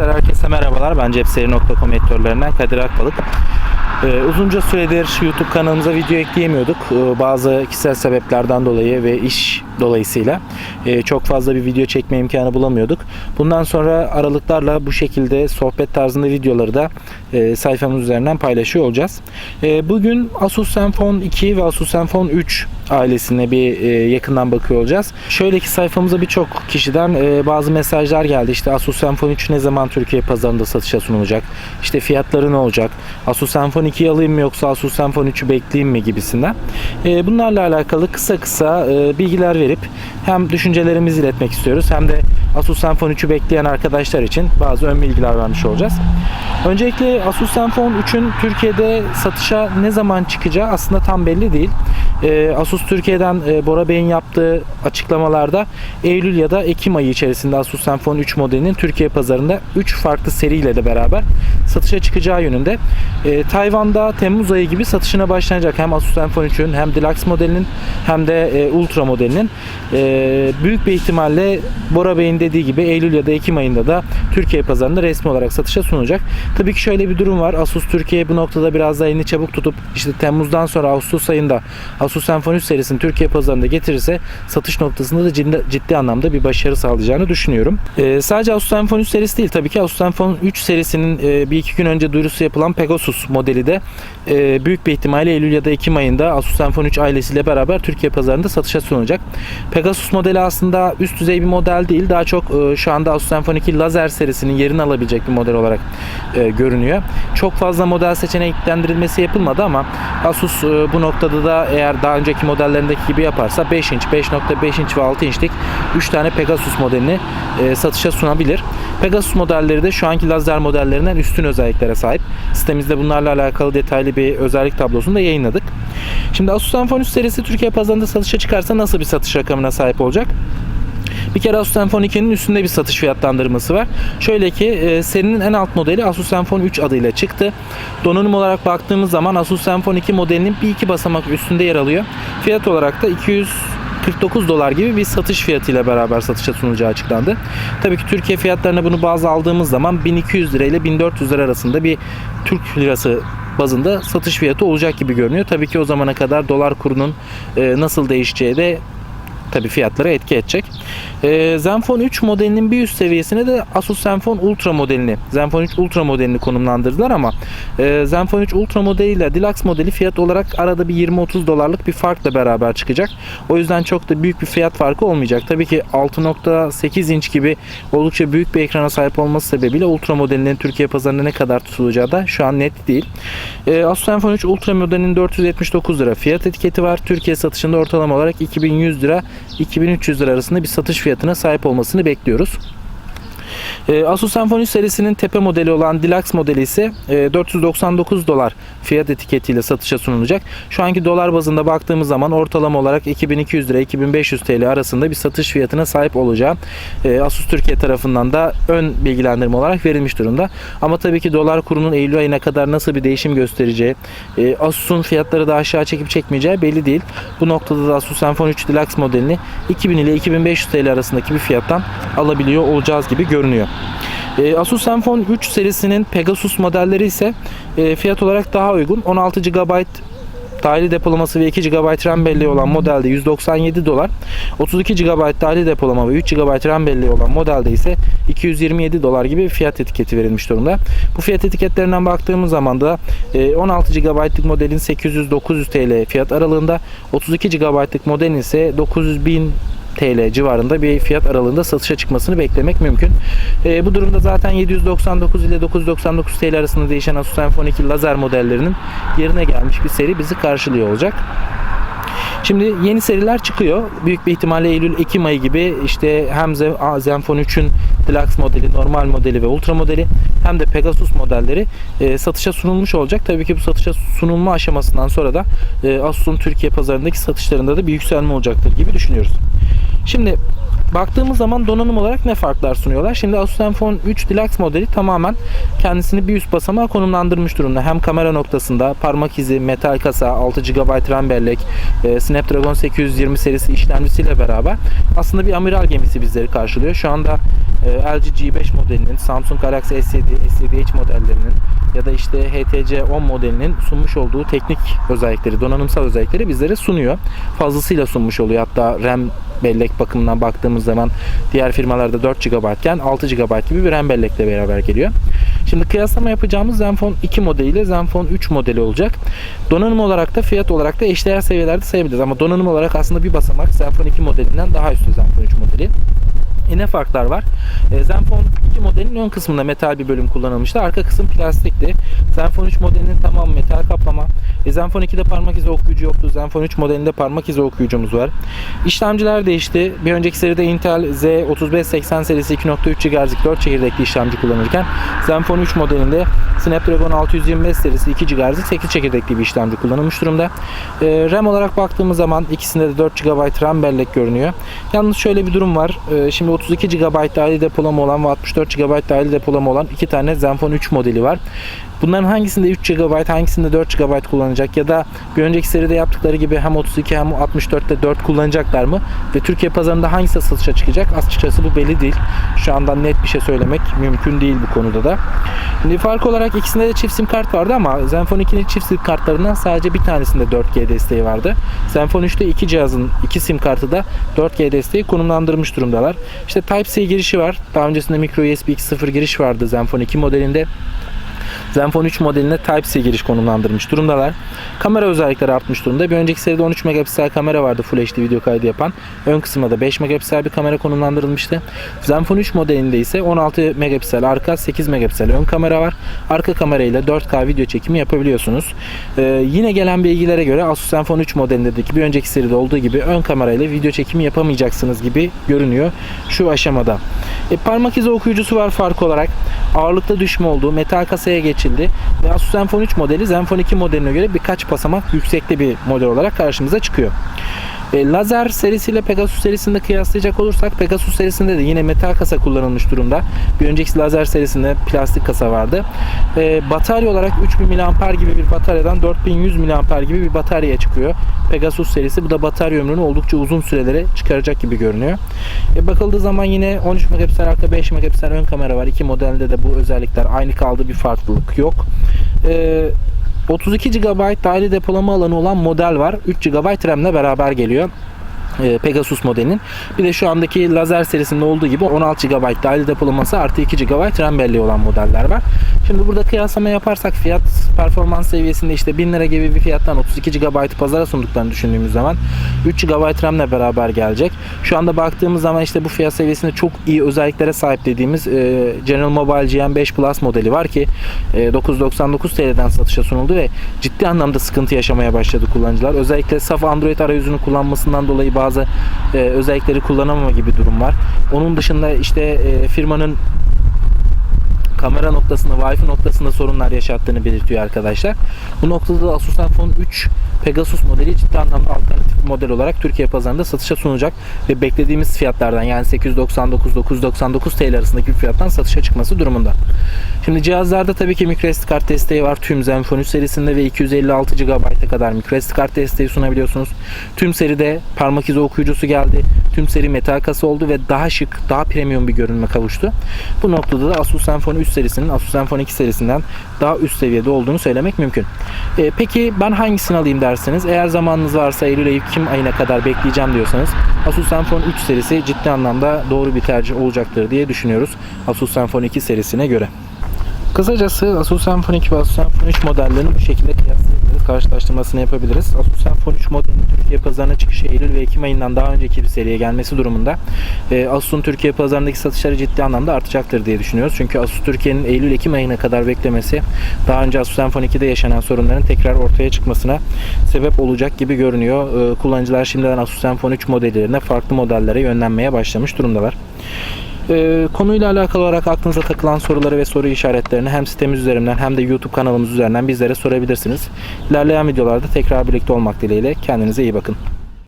Arkadaşlar herkese merhabalar. Ben cepseri.com editörlerinden Kadir Akbalık. Ee, uzunca süredir YouTube kanalımıza video ekleyemiyorduk. Ee, bazı kişisel sebeplerden dolayı ve iş dolayısıyla e, çok fazla bir video çekme imkanı bulamıyorduk. Bundan sonra aralıklarla bu şekilde sohbet tarzında videoları da e, sayfamız üzerinden paylaşıyor olacağız. E, bugün Asus Zenfone 2 ve Asus Zenfone 3 ailesine bir e, yakından bakıyor olacağız. Şöyle ki sayfamıza birçok kişiden e, bazı mesajlar geldi. İşte Asus Zenfone 3 ne zaman Türkiye pazarında satışa sunulacak? İşte fiyatları ne olacak? Asus Zenfone 2'yi alayım mı yoksa Asus Zenfone 3'ü bekleyeyim mi gibisinden. E, bunlarla alakalı kısa kısa e, bilgiler verip hem düşüncelerimizi iletmek istiyoruz hem de Asus Zenfone 3'ü bekleyen arkadaşlar için bazı ön bilgiler vermiş olacağız. Öncelikle Asus Zenfone 3'ün Türkiye'de satışa ne zaman çıkacağı aslında tam belli değil. Ee, Asus Türkiye'den e, Bora Bey'in yaptığı açıklamalarda Eylül ya da Ekim ayı içerisinde Asus Zenfone 3 modelinin Türkiye pazarında 3 farklı seriyle de beraber satışa çıkacağı yönünde. Ee, Tayvan'da Temmuz ayı gibi satışına başlanacak hem Asus Zenfone 3'ün hem Deluxe modelinin hem de e, Ultra modelinin. Ee, büyük bir ihtimalle Bora Bey'in dediği gibi Eylül ya da Ekim ayında da Türkiye pazarında resmi olarak satışa sunulacak. Tabii ki şöyle bir durum var. Asus Türkiye bu noktada biraz daha elini çabuk tutup işte Temmuz'dan sonra Ağustos ayında Zenfone 3 serisini Türkiye pazarında getirirse satış noktasında da ciddi, ciddi anlamda bir başarı sağlayacağını düşünüyorum. Ee, sadece Asus Zenfone 3 serisi değil tabii ki Asus Zenfone 3 serisinin e, bir iki gün önce duyurusu yapılan Pegasus modeli de e, büyük bir ihtimalle Eylül ya da Ekim ayında Asus Zenfone 3 ailesiyle beraber Türkiye pazarında satışa sunulacak. Pegasus modeli aslında üst düzey bir model değil. Daha çok e, şu anda Asus Zenfone 2 lazer serisinin yerini alabilecek bir model olarak e, görünüyor. Çok fazla model seçeneklendirilmesi yapılmadı ama Asus e, bu noktada da eğer daha önceki modellerindeki gibi yaparsa 5 inç, 5.5 inç ve 6 inçlik 3 tane Pegasus modelini e, satışa sunabilir. Pegasus modelleri de şu anki lazer modellerinden üstün özelliklere sahip. Sitemizde bunlarla alakalı detaylı bir özellik tablosunu da yayınladık. Şimdi Asus Zenfone 3 serisi Türkiye pazarında satışa çıkarsa nasıl bir satış rakamına sahip olacak? Bir kere Asus Zenfone 2'nin üstünde bir satış fiyatlandırması var. Şöyle ki e, serinin en alt modeli Asus Zenfone 3 adıyla çıktı. Donanım olarak baktığımız zaman Asus Zenfone 2 modelinin bir iki basamak üstünde yer alıyor. Fiyat olarak da 200 49 dolar gibi bir satış fiyatıyla beraber satışa sunulacağı açıklandı. Tabii ki Türkiye fiyatlarına bunu bazı aldığımız zaman 1200 lira ile 1400 lira arasında bir Türk lirası bazında satış fiyatı olacak gibi görünüyor. Tabii ki o zamana kadar dolar kurunun e, nasıl değişeceği de tabii fiyatlara etki edecek. Ee, Zenfone 3 modelinin bir üst seviyesine de Asus Zenfone Ultra modelini, Zenfone 3 Ultra modelini konumlandırdılar ama e, Zenfone 3 Ultra modeliyle Deluxe modeli fiyat olarak arada bir 20-30 dolarlık bir farkla beraber çıkacak. O yüzden çok da büyük bir fiyat farkı olmayacak. Tabii ki 6.8 inç gibi oldukça büyük bir ekrana sahip olması sebebiyle Ultra modelinin Türkiye pazarında ne kadar tutulacağı da şu an net değil. Ee, Asus Zenfone 3 Ultra modelinin 479 lira fiyat etiketi var. Türkiye satışında ortalama olarak 2100 lira 2300 lira arasında bir satış fiyatına sahip olmasını bekliyoruz. Ee, Asus Zenfone 3 serisinin tepe modeli olan Deluxe modeli ise e, 499 dolar fiyat etiketiyle satışa sunulacak. Şu anki dolar bazında baktığımız zaman ortalama olarak 2200 lira 2500 TL arasında bir satış fiyatına sahip olacağı e, Asus Türkiye tarafından da ön bilgilendirme olarak verilmiş durumda. Ama tabii ki dolar kurunun Eylül ayına kadar nasıl bir değişim göstereceği, e, Asus'un fiyatları da aşağı çekip çekmeyeceği belli değil. Bu noktada da Asus Zenfone 3 Deluxe modelini 2000 ile 2500 TL arasındaki bir fiyattan alabiliyor olacağız gibi görünüyor. E, Asus Zenfone 3 serisinin Pegasus modelleri ise e, fiyat olarak daha uygun. 16 GB dahili depolaması ve 2 GB RAM belleği olan modelde 197 dolar. 32 GB dahili depolama ve 3 GB RAM belleği olan modelde ise 227 dolar gibi bir fiyat etiketi verilmiş durumda. Bu fiyat etiketlerinden baktığımız zaman da e, 16 GB'lık modelin 800-900 TL fiyat aralığında, 32 GB'lık modelin ise 900 bin TL civarında bir fiyat aralığında satışa çıkmasını beklemek mümkün. E, bu durumda zaten 799 ile 999 TL arasında değişen Asus Zenfone 2 lazer modellerinin yerine gelmiş bir seri bizi karşılıyor olacak. Şimdi yeni seriler çıkıyor. Büyük bir ihtimalle Eylül-Ekim ayı gibi işte hem Zen- Zenfone 3'ün Deluxe modeli, normal modeli ve Ultra modeli hem de Pegasus modelleri e, satışa sunulmuş olacak. Tabii ki bu satışa sunulma aşamasından sonra da e, Asus'un Türkiye pazarındaki satışlarında da bir yükselme olacaktır gibi düşünüyoruz. Şimdi baktığımız zaman donanım olarak ne farklar sunuyorlar? Şimdi Asus Zenfone 3 Deluxe modeli tamamen kendisini bir üst basamağa konumlandırmış durumda. Hem kamera noktasında parmak izi, metal kasa, 6 GB RAM bellek, e, Snapdragon 820 serisi işlemcisiyle beraber aslında bir amiral gemisi bizleri karşılıyor. Şu anda e, LG G5 modelinin, Samsung Galaxy S7, S7H modellerinin ya da işte HTC 10 modelinin sunmuş olduğu teknik özellikleri, donanımsal özellikleri bizlere sunuyor. Fazlasıyla sunmuş oluyor. Hatta RAM bellek bakımından baktığımız zaman diğer firmalarda 4 GB iken 6 GB gibi bir RAM bellekle beraber geliyor. Şimdi kıyaslama yapacağımız Zenfone 2 modeli ile Zenfone 3 modeli olacak. Donanım olarak da fiyat olarak da eşdeğer seviyelerde sayabiliriz. Ama donanım olarak aslında bir basamak Zenfone 2 modelinden daha üstü Zenfone 3 modeli. E ne farklar var? E, Zenfone 2 modelinin ön kısmında metal bir bölüm kullanılmıştı. Arka kısım plastikti. Zenfone 3 modelinin tamamı metal kaplama. E, Zenfone 2'de parmak izi okuyucu yoktu. Zenfone 3 modelinde parmak izi okuyucumuz var. İşlemciler değişti. Bir önceki seride Intel Z3580 serisi 2.3 GHz 4 çekirdekli işlemci kullanırken Zenfone 3 modelinde Snapdragon 625 serisi 2 GHz 8 çekirdekli bir işlemci kullanılmış durumda. E, RAM olarak baktığımız zaman ikisinde de 4 GB RAM bellek görünüyor. Yalnız şöyle bir durum var. E, şimdi 32 GB dahili depolama olan ve 64 GB dahili depolama olan iki tane Zenfone 3 modeli var. Bunların hangisinde 3 GB, hangisinde 4 GB kullanacak ya da bir önceki seride yaptıkları gibi hem 32 hem 64'te 4 kullanacaklar mı? Ve Türkiye pazarında hangisi satışa çıkacak? Açıkçası bu belli değil. Şu anda net bir şey söylemek mümkün değil bu konuda da. Şimdi fark olarak ikisinde de çift sim kart vardı ama Zenfone 2'nin çift sim kartlarından sadece bir tanesinde 4G desteği vardı. Zenfone 3'te iki cihazın iki sim kartı da 4G desteği konumlandırmış durumdalar. İşte Type-C girişi var. Daha öncesinde micro USB 2.0 giriş vardı Zenfone 2 modelinde. Zenfone 3 modeline Type-C giriş konumlandırmış durumdalar. Kamera özellikleri artmış durumda. Bir önceki seride 13 megapiksel kamera vardı Full HD video kaydı yapan. Ön kısımda da 5 megapiksel bir kamera konumlandırılmıştı. Zenfone 3 modelinde ise 16 megapiksel arka, 8 megapiksel ön kamera var. Arka kamerayla 4K video çekimi yapabiliyorsunuz. Ee, yine gelen bilgilere göre Asus Zenfone 3 modelindeki bir önceki seride olduğu gibi ön kamerayla video çekimi yapamayacaksınız gibi görünüyor şu aşamada. E, parmak izi okuyucusu var fark olarak. Ağırlıkta düşme olduğu metal kasaya geçildi ve Asus Zenfone 3 modeli Zenfone 2 modeline göre birkaç basamak yüksekte bir model olarak karşımıza çıkıyor. E, lazer serisiyle Pegasus serisinde kıyaslayacak olursak Pegasus serisinde de yine metal kasa kullanılmış durumda. Bir önceki lazer serisinde plastik kasa vardı. E, batarya olarak 3000 mAh gibi bir bataryadan 4100 mAh gibi bir bataryaya çıkıyor. Pegasus serisi bu da batarya ömrünü oldukça uzun sürelere çıkaracak gibi görünüyor. E, bakıldığı zaman yine 13 megapiksel arka 5 megapiksel ön kamera var. İki modelde de bu özellikler aynı kaldı bir farklılık yok. E, 32 GB dahili depolama alanı olan model var. 3 GB RAM'le beraber geliyor. E, Pegasus modelinin. Bir de şu andaki lazer serisinde olduğu gibi 16 GB dahili depolaması artı 2 GB RAM belleği olan modeller var. Şimdi burada kıyaslama yaparsak fiyat performans seviyesinde işte 1000 lira gibi bir fiyattan 32 GB pazara sunduklarını düşündüğümüz zaman 3 GB RAM ile beraber gelecek. Şu anda baktığımız zaman işte bu fiyat seviyesinde çok iyi özelliklere sahip dediğimiz e, General Mobile GM5 Plus modeli var ki e, 999 TL'den satışa sunuldu ve ciddi anlamda sıkıntı yaşamaya başladı kullanıcılar. Özellikle saf Android arayüzünü kullanmasından dolayı bazı e, özellikleri kullanamama gibi durum var. Onun dışında işte e, firmanın kamera noktasında, Wi-Fi noktasında sorunlar yaşattığını belirtiyor arkadaşlar. Bu noktada da Asus Zenfone 3 Pegasus modeli ciddi anlamda alternatif model olarak Türkiye pazarında satışa sunacak ve beklediğimiz fiyatlardan yani 899 999 TL arasındaki bir fiyattan satışa çıkması durumunda. Şimdi cihazlarda tabii ki microSD kart desteği var. Tüm Zenfone 3 serisinde ve 256 GB'a kadar microSD kart desteği sunabiliyorsunuz. Tüm seride parmak izi okuyucusu geldi. Tüm seri metal kasa oldu ve daha şık, daha premium bir görünüme kavuştu. Bu noktada da Asus Zenfone 3 serisinin Asus Zenfone 2 serisinden daha üst seviyede olduğunu söylemek mümkün. Ee, peki ben hangisini alayım derseniz eğer zamanınız varsa Eylül Ekim ayına kadar bekleyeceğim diyorsanız Asus Zenfone 3 serisi ciddi anlamda doğru bir tercih olacaktır diye düşünüyoruz Asus Zenfone 2 serisine göre. Kısacası Asus Zenfone 2 ve Asus Zenfone 3 modellerini bu şekilde kıyaslayabiliriz. Karşılaştırmasını yapabiliriz. Asus Zenfone 3 modelinin Türkiye pazarına çıkışı Eylül ve Ekim ayından daha önceki bir seriye gelmesi durumunda e, Asus'un Türkiye pazarındaki satışları ciddi anlamda artacaktır diye düşünüyoruz. Çünkü Asus Türkiye'nin Eylül-Ekim ayına kadar beklemesi daha önce Asus Zenfone 2'de yaşanan sorunların tekrar ortaya çıkmasına sebep olacak gibi görünüyor. E, kullanıcılar şimdiden Asus Zenfone 3 modellerine farklı modellere yönlenmeye başlamış durumdalar. Ee, konuyla alakalı olarak aklınıza takılan soruları ve soru işaretlerini hem sitemiz üzerinden hem de YouTube kanalımız üzerinden bizlere sorabilirsiniz. İlerleyen videolarda tekrar birlikte olmak dileğiyle kendinize iyi bakın.